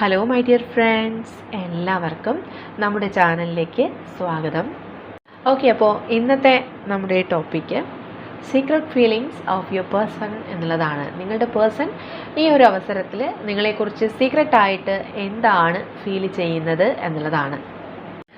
Hello my dear friends എല്ലാവർക്കും നമ്മുടെ ചാനലിലേക്ക് സ്വാഗതം. ഓക്കെ അപ്പോൾ ഇന്നത്തെ നമ്മുടെ topic secret feelings of your person എന്നുള്ളതാണ്. നിങ്ങളുടെ പേഴ്സൺ ഈ ഒരു അവസരത്തിൽ നിങ്ങളെക്കുറിച്ച് സീക്രട്ടായിട്ട് എന്താണ് ഫീൽ ചെയ്യുന്നത് എന്നുള്ളതാണ്.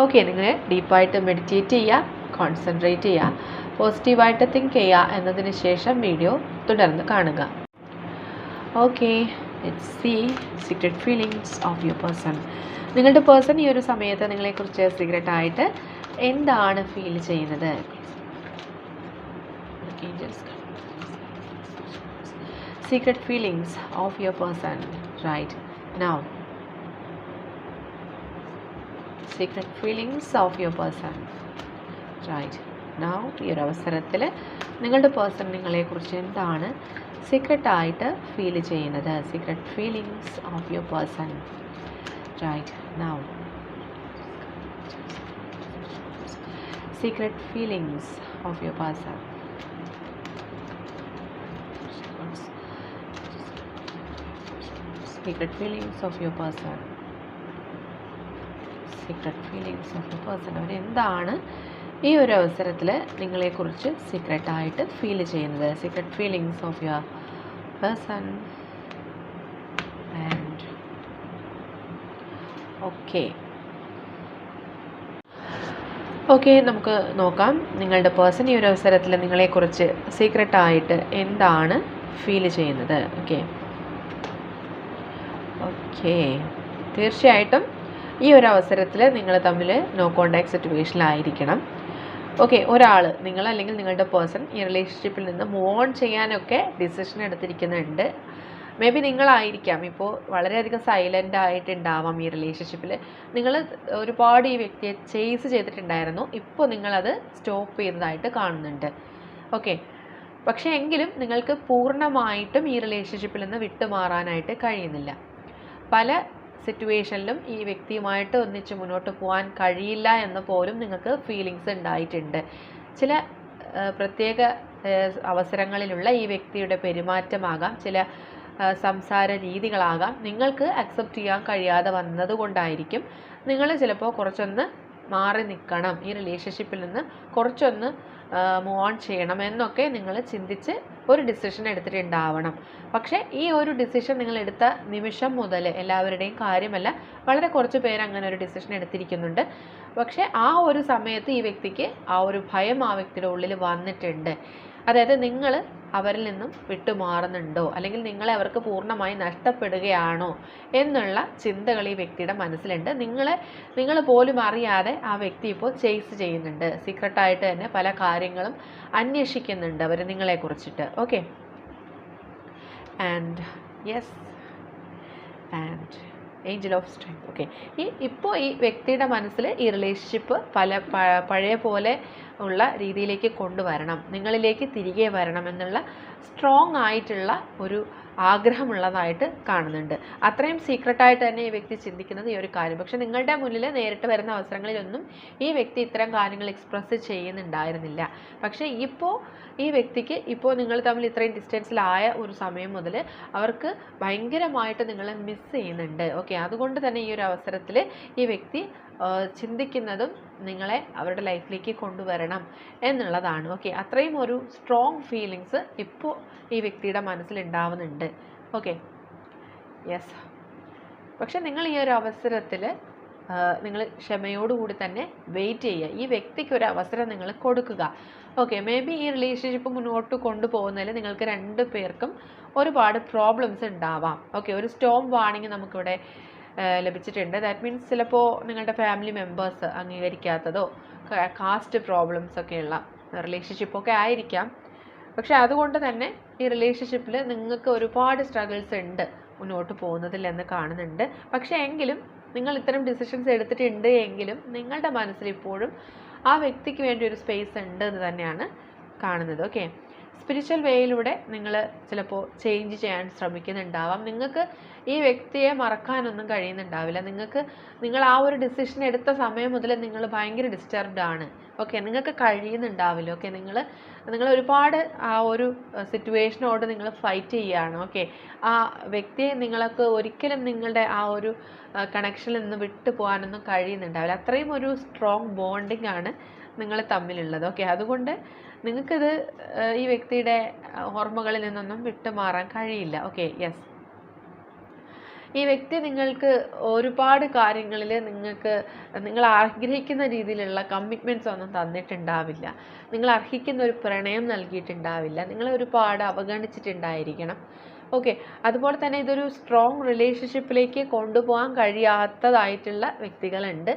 ഓക്കെ നിങ്ങൾ ഡീപ്പായിട്ട് മെഡിറ്റേറ്റ് ചെയ്യുക കോൺസെൻട്രേറ്റ് ചെയ്യുക പോസിറ്റീവായിട്ട് തിങ്ക് ചെയ്യുക എന്നതിന് ശേഷം വീഡിയോ തുടർന്ന് കാണുക. Okay it's C secret feelings of your person നിങ്ങളുടെ പേഴ്സൺ ഈ ഒരു സമയത്ത് നിങ്ങളെക്കുറിച്ച് സീക്രട്ടായിട്ട് എന്താണ് ഫീൽ ചെയ്യുന്നത്? Secret feelings of your person right now secret feelings of your person right now ഈ ഒരു അവസരത്തിൽ നിങ്ങളുടെ പേഴ്സൺ നിങ്ങളെക്കുറിച്ച് എന്താണ് സീക്രട്ടായിട്ട് ഫീൽ ചെയ്യുന്നത്? Secret feelings of your person right now secret feelings of your person Secret feelings of your person secret feelings of a person അവർ എന്താണ് ഈ ഒരു അവസരത്തിൽ നിങ്ങളെക്കുറിച്ച് സീക്രട്ടായിട്ട് ഫീൽ ചെയ്യുന്നത്? Secret feelings of your person and okay okay നമുക്ക് നോക്കാം. നിങ്ങളുടെ പേഴ്സൺ ഈ ഒരു അവസരത്തിൽ നിങ്ങളെക്കുറിച്ച് സീക്രട്ടായിട്ട് എന്താണ് ഫീൽ ചെയ്യുന്നത്? ഓക്കെ ഓക്കെ തീർച്ചയായിട്ടും ഈ ഒരു അവസരത്തിൽ നിങ്ങൾ തമ്മിൽ നോ കോണ്ടാക്ട് സിറ്റുവേഷനിലായിരിക്കണം ഓക്കെ ഒരാൾ നിങ്ങൾ അല്ലെങ്കിൽ നിങ്ങളുടെ പേഴ്സൺ ഈ റിലേഷൻഷിപ്പിൽ നിന്ന് മൂവ് ഓൺ ചെയ്യാനൊക്കെ ഡിസിഷൻ എടുത്തിരിക്കുന്നുണ്ട്. മേ ബി നിങ്ങളായിരിക്കാം. ഇപ്പോൾ വളരെയധികം സൈലന്റ് ആയിട്ടുണ്ടാവാം ഈ റിലേഷൻഷിപ്പിൽ നിങ്ങൾ ഒരുപാട് ഈ വ്യക്തിയെ ചേസ് ചെയ്തിട്ടുണ്ടായിരുന്നു. ഇപ്പോൾ നിങ്ങളത് സ്റ്റോപ്പ് ചെയ്തതായിട്ട് കാണുന്നുണ്ട്. ഓക്കെ പക്ഷേ എങ്കിലും നിങ്ങൾക്ക് പൂർണമായിട്ടും ഈ റിലേഷൻഷിപ്പിൽ നിന്ന് വിട്ടുമാറാനായിട്ട് കഴിയുന്നില്ല. പല സിറ്റുവേഷനിലും ഈ വ്യക്തിയുമായിട്ട് ഒന്നിച്ച് മുന്നോട്ട് പോകാൻ കഴിയില്ല എന്ന് പോലും നിങ്ങൾക്ക് ഫീലിങ്സ് ഉണ്ടായിട്ടുണ്ട്. ചില പ്രത്യേക അവസരങ്ങളിലുള്ള ഈ വ്യക്തിയുടെ പെരുമാറ്റമാകാം ചില സംസാര രീതികളാകാം. നിങ്ങൾക്ക് അക്സെപ്റ്റ് ചെയ്യാൻ കഴിയാതെ വന്നതുകൊണ്ടായിരിക്കും നിങ്ങൾ ചിലപ്പോൾ കുറച്ചൊന്ന് മാറി നിൽക്കണം. ഈ റിലേഷൻഷിപ്പിൽ നിന്ന് കുറച്ചൊന്ന് മൂവ് ഓൺ ചെയ്യണം എന്നൊക്കെ നിങ്ങൾ ചിന്തിച്ച് ഒരു ഡിസിഷൻ എടുത്തിട്ടുണ്ടാവണം. പക്ഷേ ഈ ഒരു ഡിസിഷൻ നിങ്ങൾ എടുത്ത നിമിഷം മുതൽ എല്ലാവരുടെയും കാര്യമല്ല വളരെ കുറച്ച് പേര് അങ്ങനെ ഒരു ഡിസിഷൻ എടുത്തിരിക്കുന്നുണ്ട്. പക്ഷേ ആ ഒരു സമയത്ത് ഈ വ്യക്തിക്ക് ആ ഒരു ഭയം ആ വ്യക്തിയുടെ ഉള്ളിൽ വന്നിട്ടുണ്ട്. അതായത് നിങ്ങൾ അവരിൽ നിന്നും വിട്ടുമാറുന്നുണ്ടോ? അല്ലെങ്കിൽ നിങ്ങളെ അവർക്ക് പൂർണമായി നഷ്ടപ്പെടുകയാണോ? എന്നുള്ള ചിന്തകൾ ഈ വ്യക്തിയുടെ മനസ്സിലുണ്ട്. നിങ്ങളെ നിങ്ങൾ പോലും അറിയാതെ ആ വ്യക്തി ഇപ്പോൾ ചേസ് ചെയ്യുന്നുണ്ട്. സീക്രട്ടായിട്ട് തന്നെ പല കാര്യങ്ങളും അന്വേഷിക്കുന്നുണ്ട് അവർ നിങ്ങളെ കുറിച്ചിട്ട്. Okay and yes and angel of strength okay ഈ ഇപ്പോൾ ഈ വ്യക്തിയുടെ മനസ്സിൽ ഈ റിലേഷൻഷിപ്പ് പല പഴയ പോലെ ഉള്ള രീതിയിലേക്ക് കൊണ്ടുവരണം. നിങ്ങളിലേക്ക് തിരികെ വരണം എന്നുള്ള സ്ട്രോങ് ആയിട്ടുള്ള ഒരു ആഗ്രഹമുള്ളതായിട്ട് കാണുന്നുണ്ട്. അത്രയും സീക്രട്ടായിട്ട് തന്നെ ഈ വ്യക്തി ചിന്തിക്കുന്നത് ഈ ഒരു കാര്യം. പക്ഷെ നിങ്ങളുടെ മുന്നിൽ നേരിട്ട് വരുന്ന അവസരങ്ങളിലൊന്നും ഈ വ്യക്തി ഇത്തരം കാര്യങ്ങൾ എക്സ്പ്രസ് ചെയ്യുന്നുണ്ടായിരുന്നില്ല. പക്ഷേ ഇപ്പോൾ ഈ വ്യക്തിക്ക് ഇപ്പോൾ നിങ്ങൾ തമ്മിൽ ഇത്രയും ഡിസ്റ്റൻസിലായ ഒരു സമയം മുതൽ അവർക്ക് ഭയങ്കരമായിട്ട് നിങ്ങളെ മിസ് ചെയ്യുന്നുണ്ട്. ഓക്കെ അതുകൊണ്ട് തന്നെ ഈ ഒരു അവസരത്തിൽ ഈ വ്യക്തി ചിന്തിക്കുന്നതും നിങ്ങളെ അവരുടെ ലൈഫിലേക്ക് കൊണ്ടുവരണം എന്നുള്ളതാണ്. ഓക്കെ അത്രയും ഒരു സ്ട്രോങ് ഫീലിങ്സ് ഇപ്പോൾ ഈ വ്യക്തിയുടെ മനസ്സിലുണ്ടാവുന്നുണ്ട്. ഓക്കെ യെസ് പക്ഷെ നിങ്ങൾ ഈ ഒരു അവസരത്തിൽ നിങ്ങൾ ക്ഷമയോടുകൂടി തന്നെ വെയിറ്റ് ചെയ്യുക. ഈ വ്യക്തിക്ക് ഒരു അവസരം നിങ്ങൾ കൊടുക്കുക. ഓക്കെ മേ ബി ഈ റിലേഷൻഷിപ്പ് മുന്നോട്ട് കൊണ്ടുപോകുന്നതിൽ നിങ്ങൾക്ക് രണ്ട് പേർക്കും ഒരുപാട് പ്രോബ്ലംസ് ഉണ്ടാവാം. ഓക്കെ ഒരു സ്റ്റോം വാണിങ് നമുക്കിവിടെ ലഭിച്ചിട്ടുണ്ട്. ദാറ്റ് മീൻസ് ചിലപ്പോൾ നിങ്ങളുടെ ഫാമിലി മെമ്പേഴ്സ് അംഗീകരിക്കാത്തതോ കാസ്റ്റ് പ്രോബ്ലംസ് ഒക്കെയുള്ള റിലേഷൻഷിപ്പൊക്കെ ആയിരിക്കാം. പക്ഷെ അതുകൊണ്ട് തന്നെ ഈ റിലേഷൻഷിപ്പിൽ നിങ്ങൾക്ക് ഒരുപാട് സ്ട്രഗിൾസ് ഉണ്ട് മുന്നോട്ട് പോകുന്നതിൽ എന്ന് കാണുന്നുണ്ട്. പക്ഷേ എങ്കിലും നിങ്ങൾ ഇത്തരം ഡിസിഷൻസ് എടുത്തിട്ടുണ്ട് എങ്കിലും നിങ്ങളുടെ മനസ്സിൽ ഇപ്പോഴും ആ വ്യക്തിക്ക് വേണ്ടി ഒരു സ്പേസ് ഉണ്ട് എന്ന് തന്നെയാണ് കാണുന്നത്. ഓക്കെ സ്പിരിച്വൽ വേയിലൂടെ നിങ്ങൾ ചിലപ്പോൾ ചേഞ്ച് ചെയ്യാൻ ശ്രമിക്കുന്നുണ്ടാവാം. നിങ്ങൾക്ക് ഈ വ്യക്തിയെ മറക്കാനൊന്നും കഴിയുന്നുണ്ടാവില്ല. നിങ്ങൾക്ക് നിങ്ങൾ ആ ഒരു ഡിസിഷൻ എടുത്ത സമയം മുതൽ നിങ്ങൾ ഭയങ്കര ഡിസ്റ്റർബ്ഡ് ആണ്. ഓക്കെ നിങ്ങൾക്ക് കഴിയുന്നുണ്ടാവില്ല. ഓക്കെ നിങ്ങൾ നിങ്ങൾ ഒരുപാട് ആ ഒരു സിറ്റുവേഷനോട് നിങ്ങൾ ഫൈറ്റ് ചെയ്യുകയാണ്. ഓക്കെ ആ വ്യക്തിയെ നിങ്ങൾക്ക് ഒരിക്കലും നിങ്ങളുടെ ആ ഒരു കണക്ഷനിൽ നിന്ന് വിട്ടു പോകാനൊന്നും കഴിയുന്നുണ്ടാവില്ല. അത്രയും ഒരു സ്ട്രോങ് ബോണ്ടിങ് ആണ് നിങ്ങൾ തമ്മിലുള്ളത്. ഓക്കെ അതുകൊണ്ട് നിങ്ങൾക്കിത് ഈ വ്യക്തിയുടെ ഓർമ്മകളിൽ നിന്നൊന്നും വിട്ടുമാറാൻ കഴിയില്ല. ഓക്കെ യെസ് ഈ വ്യക്തി നിങ്ങൾക്ക് ഒരുപാട് കാര്യങ്ങളിൽ നിങ്ങൾക്ക് നിങ്ങൾ ആഗ്രഹിക്കുന്ന രീതിയിലുള്ള കമ്മിറ്റ്മെന്റ്സ് ഒന്നും തന്നിട്ടുണ്ടാവില്ല. നിങ്ങൾ അർഹിക്കുന്ന ഒരു പ്രണയം നൽകിയിട്ടുണ്ടാവില്ല. നിങ്ങളെ ഒരുപാട് അവഗണിച്ചിട്ടുണ്ടായിരിക്കണം. ഓക്കെ അതുപോലെ തന്നെ ഇതൊരു സ്ട്രോങ് റിലേഷൻഷിപ്പിലേക്ക് കൊണ്ടുപോകാൻ കഴിയാത്തതായിട്ടുള്ള വ്യക്തികളുണ്ട്.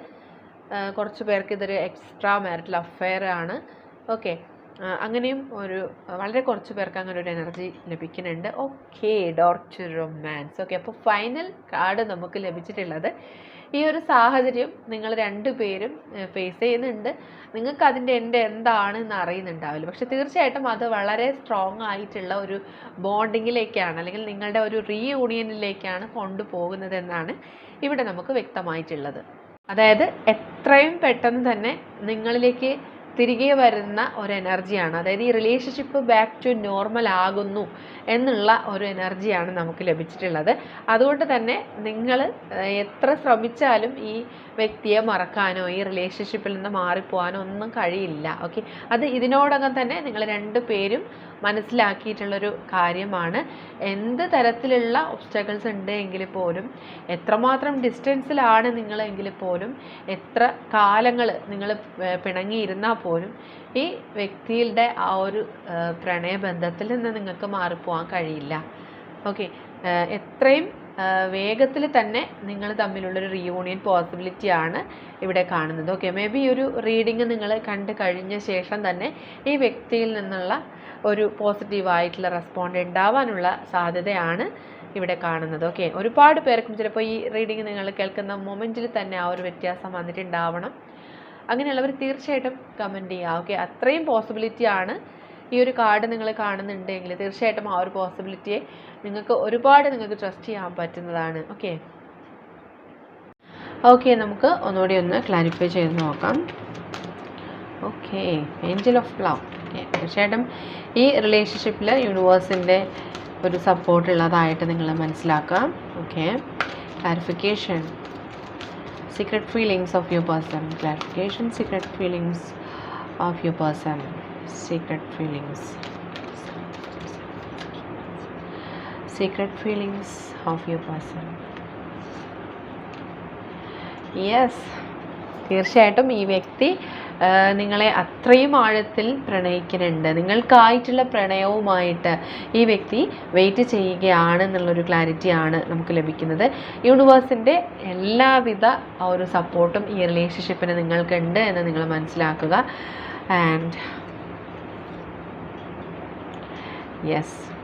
കുറച്ച് പേർക്ക് ഇതൊരു എക്സ്ട്രാ മാരിറ്റൽ അഫെയർ ആണ്. ഓക്കെ അങ്ങനെയും ഒരു വളരെ കുറച്ച് പേർക്ക് അങ്ങനെ ഒരു എനർജി ലഭിക്കുന്നുണ്ട്. Okay door to romance okay അപ്പോൾ ഫൈനൽ കാർഡ് നമുക്ക് ലഭിച്ചിട്ടുള്ളത് ഈ ഒരു സാഹചര്യം നിങ്ങൾ രണ്ടുപേരും ഫേസ് ചെയ്യുന്നുണ്ട്. നിങ്ങൾക്ക് അതിന്റെ എന്റെ എന്താണെന്ന് അറിയുന്നുണ്ടാവില്ല. പക്ഷെ തീർച്ചയായിട്ടും അത് വളരെ സ്ട്രോങ് ആയിട്ടുള്ള ഒരു ബോണ്ടിങ്ങിലേക്കാണ് അല്ലെങ്കിൽ നിങ്ങളുടെ ഒരു റീയൂണിയനിലേക്കാണ് കൊണ്ടുപോകുന്നത് എന്നാണ് ഇവിടെ നമുക്ക് വ്യക്തമായിട്ടുള്ളത്. അതായത് എത്രയും പെട്ടെന്ന് തന്നെ നിങ്ങളിലേക്ക് തിരികെ വരുന്ന ഒരു എനർജിയാണ് അതായത് ഈ റിലേഷൻഷിപ്പ് ബാക്ക് ടു നോർമൽ ആകുന്നു എന്നുള്ള ഒരു എനർജിയാണ് നമുക്ക് ലഭിച്ചിട്ടുള്ളത്. അതുകൊണ്ട് തന്നെ നിങ്ങൾ എത്ര ശ്രമിച്ചാലും ഈ വ്യക്തിയെ മറക്കാനോ ഈ റിലേഷൻഷിപ്പിൽ നിന്ന് മാറിപ്പോകാനോ ഒന്നും കഴിയില്ല. ഓക്കെ അത് ഇതിനോടകം തന്നെ നിങ്ങൾ രണ്ട് പേരും മനസ്സിലാക്കിയിട്ടുള്ളൊരു കാര്യമാണ്. എന്ത് തരത്തിലുള്ള ഒബ്സ്റ്റക്കിൾസ് ഉണ്ട് എങ്കിൽ പോലും എത്രമാത്രം ഡിസ്റ്റൻസിലാണ് നിങ്ങളെങ്കിൽ പോലും എത്ര കാലങ്ങൾ നിങ്ങൾ പിണങ്ങിയിരുന്നാൽ പോലും ഈ വ്യക്തിയുടെ ആ ഒരു പ്രണയബന്ധത്തിൽ നിന്ന് നിങ്ങൾക്ക് മാറിപ്പോകാൻ കഴിയില്ല. ഓക്കെ. എത്രയും വേഗത്തിൽ തന്നെ നിങ്ങൾ തമ്മിലുള്ളൊരു റീയൂണിയൻ പോസിബിലിറ്റി ആണ് ഇവിടെ കാണുന്നത്. ഓക്കെ. മേ ബി ഒരു റീഡിങ് നിങ്ങൾ കണ്ട് കഴിഞ്ഞ ശേഷം തന്നെ ഈ വ്യക്തിയിൽ നിന്നുള്ള ഒരു പോസിറ്റീവായിട്ടുള്ള റെസ്പോണ്ട് ഉണ്ടാവാനുള്ള സാധ്യതയാണ് ഇവിടെ കാണുന്നത്. ഓക്കെ. ഒരുപാട് പേർക്കും ചിലപ്പോൾ ഈ റീഡിങ് നിങ്ങൾ കേൾക്കുന്ന മൊമെന്റിൽ തന്നെ ആ ഒരു വ്യത്യാസം വന്നിട്ടുണ്ടാവണം. അങ്ങനെയുള്ളവർ തീർച്ചയായിട്ടും കമന്റ് ചെയ്യുക. ഓക്കെ അത്രയും പോസിബിലിറ്റി ആണ് ഈ ഒരു കാർഡ് നിങ്ങൾ കാണുന്നുണ്ടെങ്കിൽ തീർച്ചയായിട്ടും ആ ഒരു പോസിബിലിറ്റിയെ നിങ്ങൾക്ക് ഒരുപാട് നിങ്ങൾക്ക് ട്രസ്റ്റ് ചെയ്യാൻ പറ്റുന്നതാണ്. ഓക്കെ ഓക്കെ നമുക്ക് ഒന്നുകൂടി ഒന്ന് ക്ലാരിഫൈ ചെയ്ത് നോക്കാം. Okay angel of love okay തീർച്ചയായിട്ടും ഈ റിലേഷൻഷിപ്പിൽ യൂണിവേഴ്സിന്റെ ഒരു സപ്പോർട്ട് ഉള്ളതായിട്ട് നിങ്ങൾ മനസ്സിലാക്കാം. Okay clarification secret feelings of your person clarification secret feelings of your person secret feelings secret feelings of your person yes തീർച്ചയായിട്ടും ഈ വ്യക്തി ആ, നിങ്ങളെ അത്രയും ആഴത്തിൽ പ്രണയിക്കുന്നുണ്ട്. നിങ്ങൾക്കായിട്ടുള്ള പ്രണയവുമായിട്ട് ഈ വ്യക്തി വെയിറ്റ് ചെയ്യുകയാണ് എന്നുള്ളൊരു ക്ലാരിറ്റിയാണ് നമുക്ക് ലഭിക്കുന്നത്. യൂണിവേഴ്സിന്റെ എല്ലാവിധ ആ ഒരു സപ്പോർട്ടും ഈ റിലേഷൻഷിപ്പിന് നിങ്ങൾക്കുണ്ട് എന്ന് നിങ്ങൾ മനസ്സിലാക്കുക. ആൻഡ് യെസ്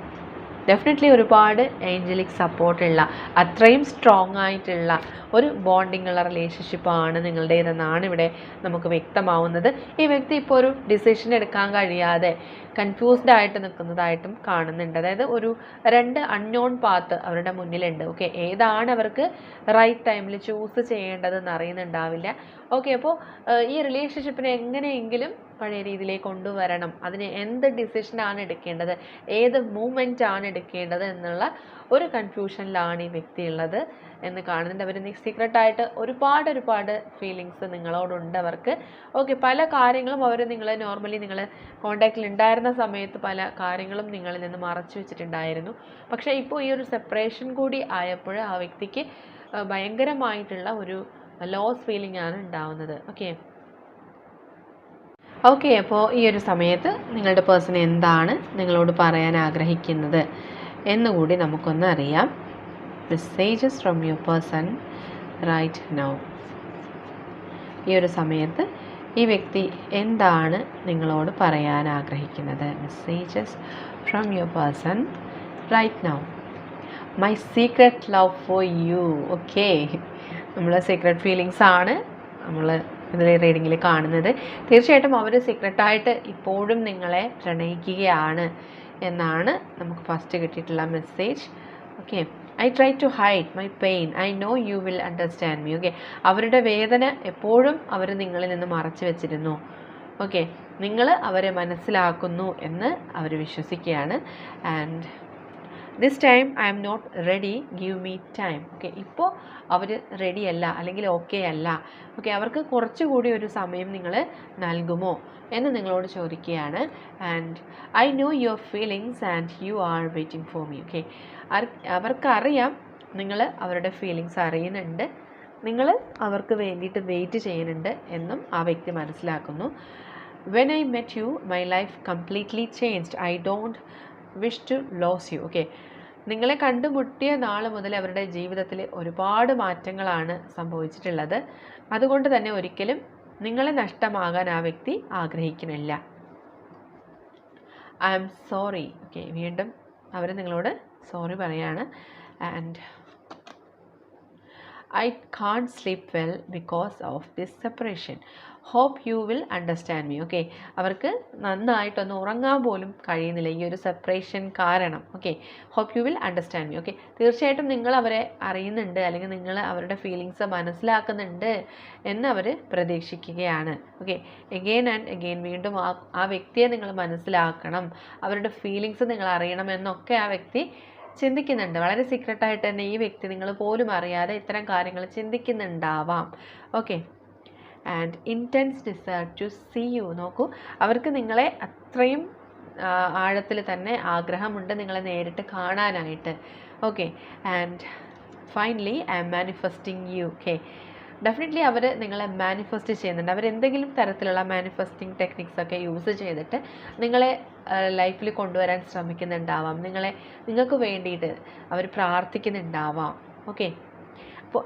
ഡെഫിനറ്റ്ലി ഒരുപാട് ഏഞ്ചലിക് സപ്പോർട്ടുള്ള അത്രയും സ്ട്രോങ് ആയിട്ടുള്ള ഒരു ബോണ്ടിങ് ഉള്ള റിലേഷൻഷിപ്പാണ് നിങ്ങളുടേതെന്നാണ് ഇവിടെ നമുക്ക് വ്യക്തമാവുന്നത്. ഈ വ്യക്തി ഇപ്പോൾ ഒരു ഡിസിഷൻ എടുക്കാൻ കഴിയാതെ കൺഫ്യൂസ്ഡ് ആയിട്ട് നിൽക്കുന്നതായിട്ടും കാണുന്നുണ്ട്. അതായത് ഒരു രണ്ട് അൺനോൺ പാത്ത് അവരുടെ മുന്നിലുണ്ട്. ഓക്കെ ഏതാണ് അവർക്ക് റൈറ്റ് ടൈമിൽ ചൂസ് ചെയ്യേണ്ടതെന്ന് അറിയുന്നുണ്ടാവില്ല. ഓക്കെ അപ്പോൾ ഈ റിലേഷൻഷിപ്പിനെ എങ്ങനെയെങ്കിലും പഴയ രീതിയിലേക്ക് കൊണ്ടുവരണം. അതിന് എന്ത് ഡിസിഷനാണ് എടുക്കേണ്ടത്? ഏത് മൂവ്മെന്റ് ആണ് എടുക്കേണ്ടത് എന്നുള്ള ഒരു കൺഫ്യൂഷനിലാണ് ഈ വ്യക്തി ഉള്ളത് എന്ന് കാണുന്നുണ്ട്. അവർ സീക്രട്ടായിട്ട് ഒരുപാട് ഒരുപാട് ഫീലിങ്സ് നിങ്ങളോടുണ്ട് അവർക്ക്. ഓക്കെ പല കാര്യങ്ങളും അവർ നിങ്ങളെ നോർമലി നിങ്ങൾ കോണ്ടാക്റ്റിൽ ഉണ്ടായിരുന്ന സമയത്ത് പല കാര്യങ്ങളും നിങ്ങളിൽ നിന്ന് മറച്ചു വെച്ചിട്ടുണ്ടായിരുന്നു. പക്ഷേ ഇപ്പോൾ ഈ ഒരു സെപ്പറേഷൻ കൂടി ആയപ്പോൾ ആ വ്യക്തിക്ക് ഭയങ്കരമായിട്ടുള്ള ഒരു ലോസ് ഫീലിംഗ് ആണ് ഉണ്ടാവുന്നത്. ഓക്കെ ഓക്കെ അപ്പോൾ ഈ ഒരു സമയത്ത് നിങ്ങളുടെ പേഴ്സൺ എന്താണ് നിങ്ങളോട് പറയാൻ ആഗ്രഹിക്കുന്നത്? എന്നുകൂടി നമുക്കൊന്ന് അറിയാം. Messages from your person right now ഈ ഒരു സമയത്ത് ഈ വ്യക്തി എന്താണ് നിങ്ങളോട് പറയാൻ ആഗ്രഹിക്കുന്നത്? Messages from your person right now my secret love for you okay നമ്മൾ സീക്രട്ട് ഫീലിങ്സ് ആണ്. നമ്മൾ ഇതിൽ റീഡിങ്ങിൽ കാണുന്നത്. തീർച്ചയായിട്ടും അവർ സീക്രട്ടായിട്ട് ഇപ്പോഴും നിങ്ങളെ പ്രണയിക്കുകയാണ് എന്നാണ് നമുക്ക് ഫസ്റ്റ് കിട്ടിയിട്ടുള്ള message okay I try to hide my pain I know you will understand me okay അവരുടെ വേദന എപ്പോഴും അവർ നിങ്ങളിൽ നിന്ന് മറച്ചു വെച്ചിരുന്നു. ഓക്കെ നിങ്ങൾ അവരെ മനസ്സിലാക്കുന്നു എന്ന് അവർ വിശ്വസിക്കുകയാണ്. And this time I am not ready give me time okay ഇപ്പോൾ അവർ റെഡി അല്ല അല്ലെങ്കിൽ ഓക്കെ അല്ല. ഓക്കെ അവർക്ക് കുറച്ചുകൂടി ഒരു സമയം നിങ്ങൾ നൽകുമോ എന്ന് നിങ്ങളോട് ചോദിക്കുകയാണ്. And I know your feelings and you are waiting for me okay അവർക്കറിയാം നിങ്ങൾ അവരുടെ ഫീലിങ്സ് അറിയുന്നുണ്ട്. നിങ്ങൾ അവർക്ക് വേണ്ടിയിട്ട് വെയിറ്റ് ചെയ്യുന്നുണ്ട് എന്നും ആ വ്യക്തി മനസ്സിലാക്കുന്നു. When I met you my life completely changed I don't wish to lose you okay നിങ്ങളെ കണ്ടുമുട്ടിയ നാൾ മുതൽ അവരുടെ ജീവിതത്തിൽ ഒരുപാട് മാറ്റങ്ങളാണ് സംഭവിച്ചിട്ടുള്ളത്. അതുകൊണ്ട് തന്നെ ഒരിക്കലും നിങ്ങളെ നഷ്ടമാകാൻ ആ വ്യക്തി ആഗ്രഹിക്കുന്നില്ല. I am sorry. ഓക്കെ വീണ്ടും അവർ നിങ്ങളോട് സോറി പറയാണ്. And I can sleep well because of this separation. Hope you will understand me okay അവർക്ക് നന്നായിട്ടൊന്ന് ഉറങ്ങാൻ പോലും കഴിയുന്നില്ല ഈ ഒരു സെപ്പറേഷൻ കാരണം okay hope you will understand me okay തീർച്ചയായിട്ടും നിങ്ങൾ അവരെ അറിയുന്നുണ്ട് അല്ലെങ്കിൽ നിങ്ങൾ അവരുടെ ഫീലിങ്സ് മനസ്സിലാക്കുന്നുണ്ട് എന്നവർ പ്രതീക്ഷിക്കുകയാണ് ഓക്കെ എഗെയിൻ ആൻഡ് എഗെയിൻ വീണ്ടും ആ ആ വ്യക്തിയെ നിങ്ങൾ മനസ്സിലാക്കണം അവരുടെ ഫീലിങ്സ് നിങ്ങൾ അറിയണം എന്നൊക്കെ ആ വ്യക്തി ചിന്തിക്കുന്നുണ്ട്. വളരെ സീക്രട്ടായിട്ട് തന്നെ ഈ വ്യക്തി നിങ്ങൾ പോലും അറിയാതെ ഇത്തരം കാര്യങ്ങൾ ചിന്തിക്കുന്നുണ്ടാവാം okay and intense desire to see you നോക്കൂ അവർക്ക് നിങ്ങളെ അത്രയും ആഴത്തിൽ തന്നെ ആഗ്രഹമുണ്ട് നിങ്ങളെ നേരിട്ട് കാണാനായിട്ട്. Okay and finally I am manifesting you okay definitely അവർ നിങ്ങളെ മാനിഫെസ്റ്റ് ചെയ്യുന്നുണ്ട്. അവരെന്തെങ്കിലും തരത്തിലുള്ള മാനിഫെസ്റ്റിംഗ് ടെക്നിക്സ് ഒക്കെ യൂസ് ചെയ്തിട്ട് നിങ്ങളെ ലൈഫിൽ കൊണ്ടുവരാൻ ശ്രമിക്കുന്നുണ്ടാവാം. നിങ്ങളെ നിങ്ങൾക്ക് വേണ്ടിയിട്ട് അവർ പ്രാർത്ഥിക്കുന്നുണ്ടാവാം. ഓക്കെ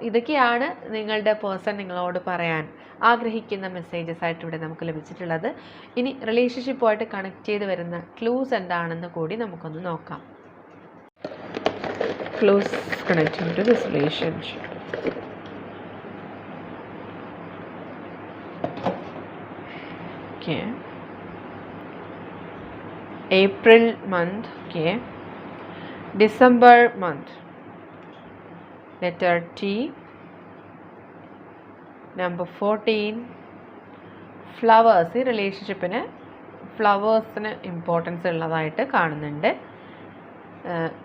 ഇതൊക്കെയാണ് നിങ്ങളുടെ പേഴ്സൺ നിങ്ങളോട് പറയാൻ ആഗ്രഹിക്കുന്ന മെസ്സേജസ് ആയിട്ട് ഇവിടെ നമുക്ക് ലഭിച്ചിട്ടുള്ളത്. ഇനി റിലേഷൻഷിപ്പുമായിട്ട് കണക്ട് ചെയ്ത് വരുന്ന ക്ലൂസ് എന്താണെന്ന് കൂടി നമുക്കൊന്ന് നോക്കാം. Clues connecting to December month okay. December month. Letter t. Number fourteen flowers ഈ റിലേഷൻഷിപ്പിന് ഫ്ലവേഴ്സിന് ഇമ്പോർട്ടൻസ് ഉള്ളതായിട്ട് കാണുന്നുണ്ട്.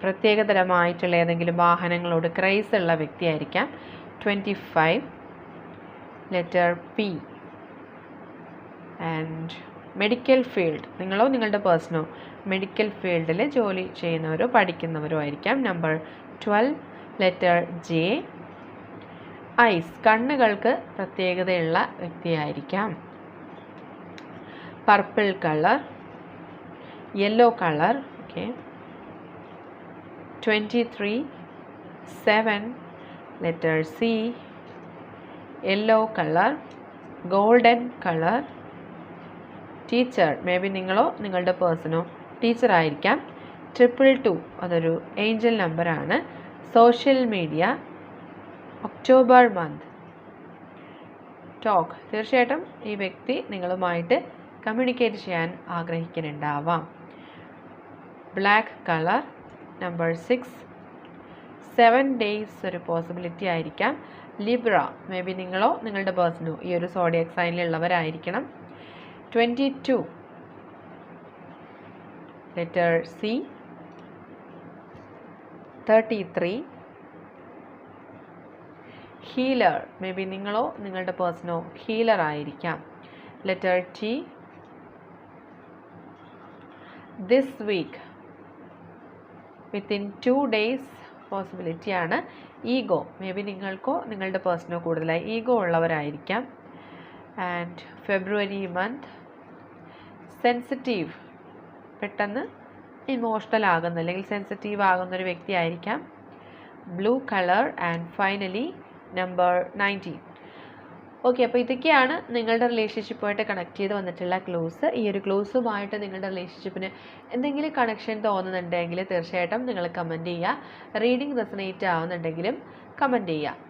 പ്രത്യേകതരമായിട്ടുള്ള ഏതെങ്കിലും വാഹനങ്ങളോട് ക്രൈസ് ഉള്ള വ്യക്തിയായിരിക്കാം. Twenty five letter P and medical field നിങ്ങളോ നിങ്ങളുടെ പേഴ്സണോ മെഡിക്കൽ ഫീൽഡിൽ ജോലി ചെയ്യുന്നവരോ പഠിക്കുന്നവരോ ആയിരിക്കാം. Number twelve letter J. Eyes കണ്ണുകൾക്ക് പ്രത്യേകതയുള്ള വ്യക്തിയായിരിക്കാം. Purple colour. Yellow colour. Okay. Twenty three seven letter C. Yellow colour. Golden colour. Teacher maybe നിങ്ങളോ നിങ്ങളുടെ പേഴ്സണോ ടീച്ചറായിരിക്കാം. ട്രിപ്പിൾ ടു അതൊരു ഏഞ്ചൽ നമ്പറാണ്. Social media October month talk തീർച്ചയായിട്ടും ഈ വ്യക്തി നിങ്ങളുമായിട്ട് കമ്മ്യൂണിക്കേറ്റ് ചെയ്യാൻ ആഗ്രഹിക്കുന്നുണ്ടാവാം. Black colour number six seven days ഒരു പോസിബിലിറ്റി ആയിരിക്കാം. ലിബ്ര മേ ബി നിങ്ങളോ നിങ്ങളുടെ പേഴ്സണോ ഈ ഒരു zodiac സൈനിലുള്ളവരായിരിക്കണം twenty two letter C thirty three healer maybe നിങ്ങളോ നിങ്ങളുടെ പേഴ്സണോ ഹീലർ ആയിരിക്കാം. Letter T this week within two days പോസിബിലിറ്റിയാണ് ego may be നിങ്ങൾക്കോ നിങ്ങളുടെ പേഴ്സണോ കൂടുതലായി ഈഗോ ഉള്ളവരായിരിക്കാം. ആൻഡ് ഫെബ്രുവരി മന്ത് സെൻസിറ്റീവ് പെട്ടെന്ന് ഇമോഷണൽ ആകുന്ന അല്ലെങ്കിൽ സെൻസിറ്റീവ് ആകുന്ന ഒരു വ്യക്തി ആയിരിക്കാം. Blue colour and finally number nineteen okay അപ്പോൾ ഇതൊക്കെയാണ് നിങ്ങളുടെ റിലേഷൻഷിപ്പുമായിട്ട് കണക്ട് ചെയ്ത് വന്നിട്ടുള്ള ക്ലൂസ് ഈ ഒരു ക്ലൂസുമായിട്ട് നിങ്ങളുടെ റിലേഷൻഷിപ്പിന് എന്തെങ്കിലും കണക്ഷൻ തോന്നുന്നുണ്ടെങ്കിൽ തീർച്ചയായിട്ടും നിങ്ങൾ കമന്റ് ചെയ്യുക. റീഡിങ് റെസനേറ്റ് ആവുന്നുണ്ടെങ്കിലും കമന്റ് ചെയ്യുക.